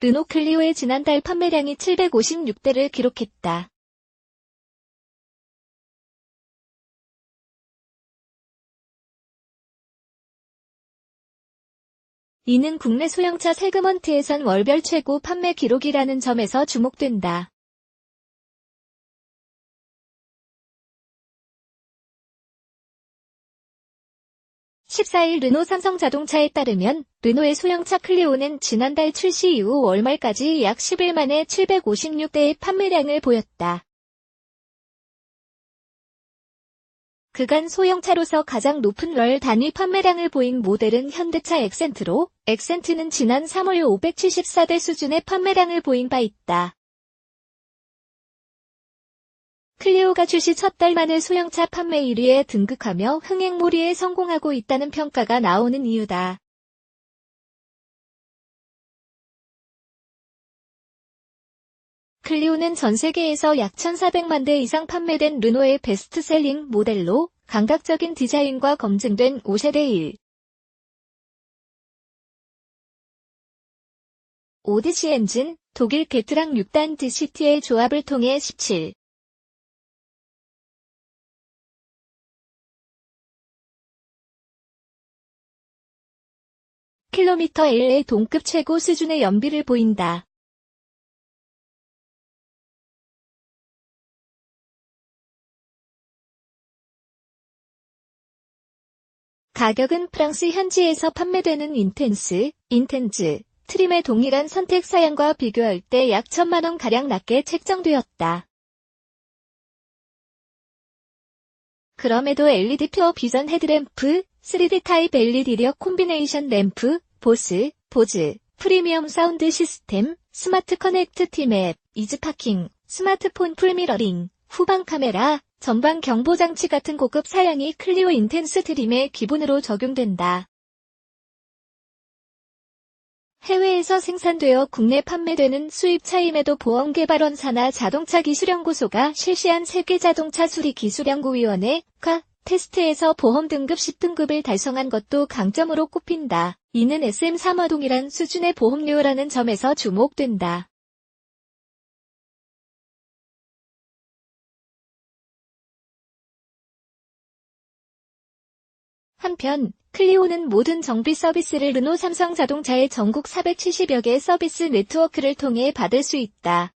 르노 클리오의 지난달 판매량이 756대를 기록했다. 이는 국내 소형차 세그먼트에선 월별 최고 판매 기록이라는 점에서 주목된다. 14일 르노 삼성자동차에 따르면 르노의 소형차 클리오는 지난달 출시 이후 월말까지 약 10일 만에 756대의 판매량을 보였다. 그간 소형차로서 가장 높은 월 단위 판매량을 보인 모델은 현대차 엑센트로, 엑센트는 지난 3월 574대 수준의 판매량을 보인 바 있다. 클리오가 출시 첫 달 만에 소형차 판매 1위에 등극하며 흥행몰이에 성공하고 있다는 평가가 나오는 이유다. 클리오는 전 세계에서 약 1,400만 대 이상 판매된 르노의 베스트셀링 모델로 감각적인 디자인과 검증된 5세대 1. 오디시 엔진, 독일 게트랑 6단 DCT의 조합을 통해 17. 킬로미터 L의 동급 최고 수준의 연비를 보인다. 가격은 프랑스 현지에서 판매되는 인텐스, 인텐즈, 트림의 동일한 선택 사양과 비교할 때 약 천만원 가량 낮게 책정되었다. 그럼에도 LED 퓨어 비전 헤드램프, 3D 타입 LED 력 콤비네이션 램프, 보스, 보즈, 프리미엄 사운드 시스템, 스마트 커넥트 팀앱, 이즈 파킹, 스마트폰 풀미러링, 후방 카메라, 전방 경보 장치 같은 고급 사양이 클리오 인텐스 드림에 기본으로 적용된다. 해외에서 생산되어 국내 판매되는 수입차임에도 보험개발원사나 자동차 기술연구소가 실시한 세계자동차 수리기술연구위원회 카 테스트에서 보험 등급 10등급을 달성한 것도 강점으로 꼽힌다. 이는 SM3와 동일한 수준의 보험료라는 점에서 주목된다. 한편 클리오는 모든 정비 서비스를 르노 삼성 자동차의 전국 470여 개 서비스 네트워크를 통해 받을 수 있다.